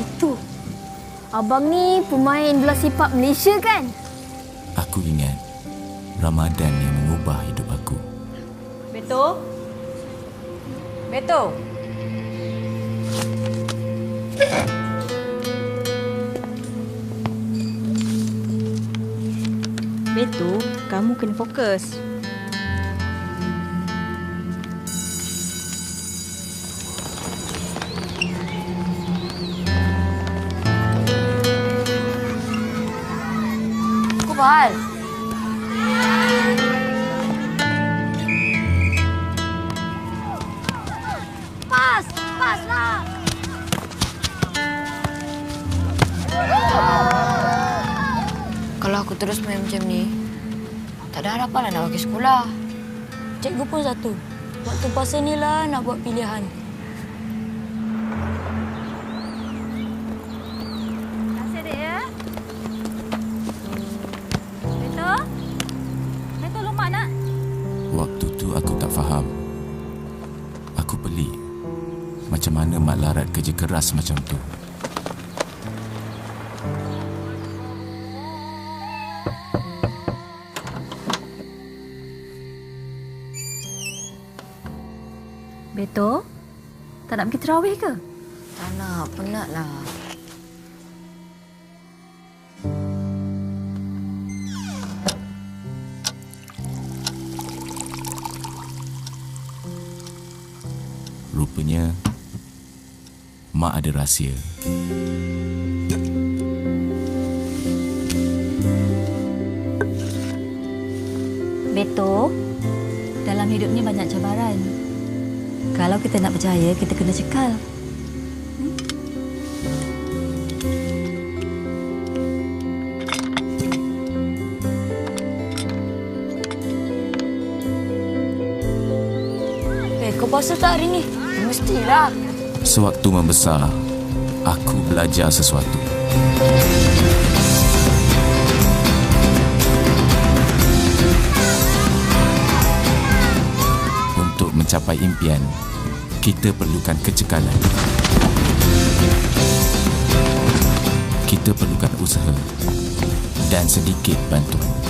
Itu. Abang ni pemain bola sepak Malaysia kan? Aku ingat Ramadan yang mengubah hidup aku. Beto? Beto? Beto, kamu kena fokus. Fahal. Pas! Pas lah! Kalau aku terus main macam ni, tak ada harapan lah nak pergi sekolah. Cikgu pun satu. Waktu puasa ni lah nak buat pilihan. Faham. Aku pelik. Macam mana Mak Larat kerja keras macam tu. Beto? Tak nak pergi terawih ke? Tak nak, penat lah. Rupanya Mak ada rahsia. Beto, dalam hidup ni banyak cabaran. Kalau kita nak berjaya, kita kena cekal. Eh, kau puasa tak hari ni? Mestilah. Sewaktu membesar, aku belajar sesuatu. Untuk mencapai impian, kita perlukan kecekalan. Kita perlukan usaha dan sedikit bantuan.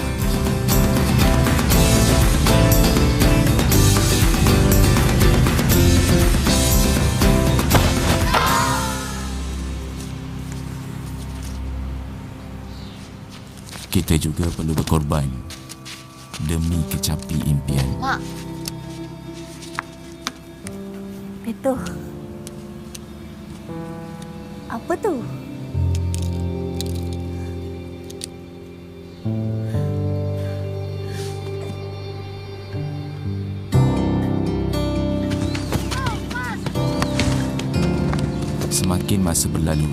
Kita juga perlu berkorban demi kecapi impian. Mak, Beto. Apa tu? Semakin masa berlalu,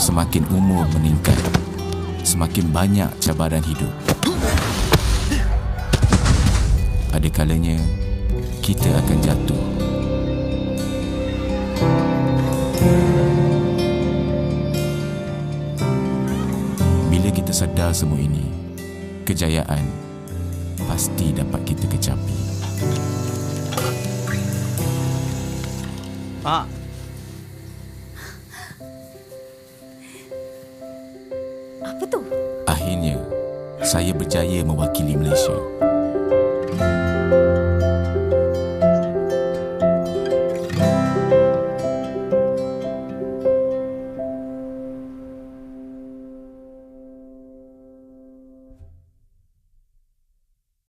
semakin umur meningkat, semakin banyak cabaran hidup. Ada kalanya kita akan jatuh. Bila kita sedar semua ini, kejayaan pasti dapat kita kecapi. Pak, Apa tu? Akhirnya, saya berjaya mewakili Malaysia.